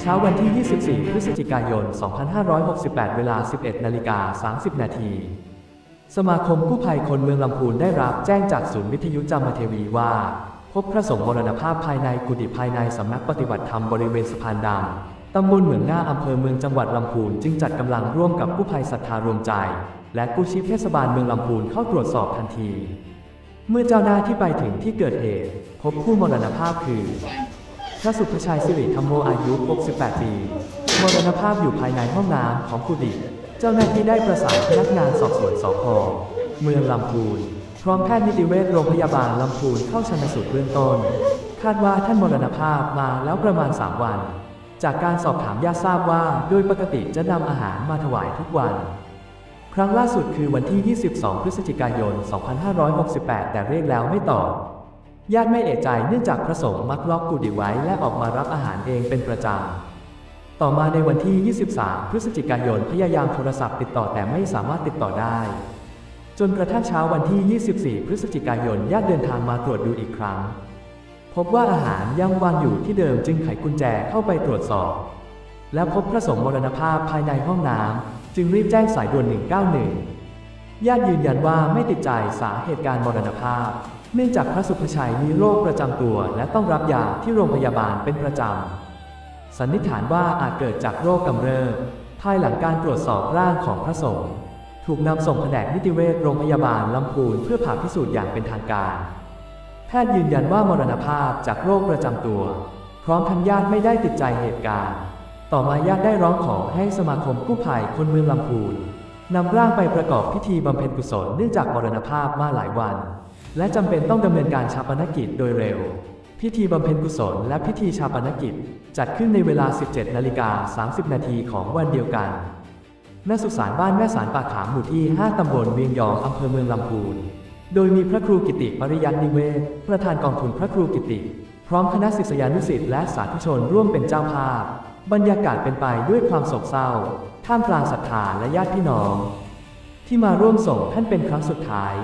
เช้าวันที่ 24 พฤศจิกายน 2568 เวลา 11 นาฬิกา 30 นาทีสมาคมกู้ภัยคนเมืองลำพูนได้รับแจ้งจากศูนย์วิทยุจามเทวีว่า พบพระสงฆ์มรณภาพภายในกุฏิภายในสำนักปฏิบัติธรรมบริเวณสะพานดำตำบลเหมืองหน้าอำเภอเมืองจังหวัดลำพูนจึงจัดกำลังร่วมกับกู้ภัยศรัทธารวมใจ และกู้ชีพเทศบาลเมืองลำพูนเข้าตรวจสอบทันที เมื่อเจ้าหน้าที่ไปถึงที่เกิดเหตุ พบผู้มรณภาพคือ พระสุภชัยสิริธรรมโมอายุ 68 ปีมรณภาพอยู่ภายในห้องน้ำของกุฏิเจ้าหน้าที่ได้ประสานพนักงานสอบสวนสพเมืองลำพูน พร้อมแพทย์นิติเวชโรงพยาบาลลำพูนเข้าชันสูตรเบื้องต้น คาดว่าท่านมรณภาพมาแล้วประมาณ 3 วัน จากการสอบถามญาติทราบว่าโดยปกติจะนำอาหารมาถวายทุกวัน ครั้งล่าสุดคือวันที่ 22 พฤศจิกายน 2568 แต่เรียกแล้วไม่ตอบ ญาติไม่เอะใจเนื่องจากพระสงฆ์มักล็อกกุฏิไว้และออกมารับอาหารเองเป็นประจำ ต่อมาในวันที่ 23 พฤศจิกายนพยายามโทรศัพท์ติดต่อแต่ไม่สามารถติดต่อได้ จนกระทั่งเช้าวันที่ 24 พฤศจิกายนญาติเดินทางมาตรวจดูอีกครั้ง พบว่าอาหารยังวางอยู่ที่เดิมจึงไขกุญแจเข้าไปตรวจสอบ แล้วพบพระสงฆ์มรณภาพภายในห้องน้ำจึงรีบแจ้งสายด่วน 191 ญาติยืนยันว่าไม่ติดใจสาเหตุการมรณภาพ เนื่องจากพระสุภชัยมีโรคประจำตัว และต้องรับยาที่โรงพยาบาลเป็นประจำ สันนิษฐานว่าอาจเกิดจากโรคกำเริบ ภายหลังการตรวจสอบร่างของพระสงฆ์ถูกนำส่งแผนกนิติเวชโรงพยาบาลลำพูนเพื่อผ่าพิสูจน์อย่างเป็นทางการ แพทย์ยืนยันว่ามรณภาพจากโรคประจำตัว พร้อมทั้งญาติไม่ได้ติดใจเหตุการณ์ ต่อมาญาติได้ร้องขอให้สมาคมกู้ภัยคนเมืองลำพูนนำร่างไปประกอบพิธีบำเพ็ญกุศลเนื่องจากมรณภาพมาหลายวัน และจำเป็นต้องดำเนินการชาปนกิจโดยเร็ว พิธีบำเพ็ญกุศลและพิธีชาปนกิจ จัดขึ้นในเวลา 17 นาฬิกา 30 นาทีของวันเดียวกัน ณ สุสานบ้านแม่สารปากขามหมู่ที่ 5 ตำบลเวียงยองอำเภอเมืองลำพูน โดยมีพระครูกิติปริยัตินิเวศ ประธานกองทุนพระครูกิติ พร้อมคณะศิษยานุศิษย์และสาธุชนร่วมเป็นเจ้าภาพ บรรยากาศเป็นไปด้วยความโศกเศร้า ท่ามกลางศรัทธาและญาติพี่น้อง ที่มาร่วมส่งท่านเป็นครั้งสุดท้าย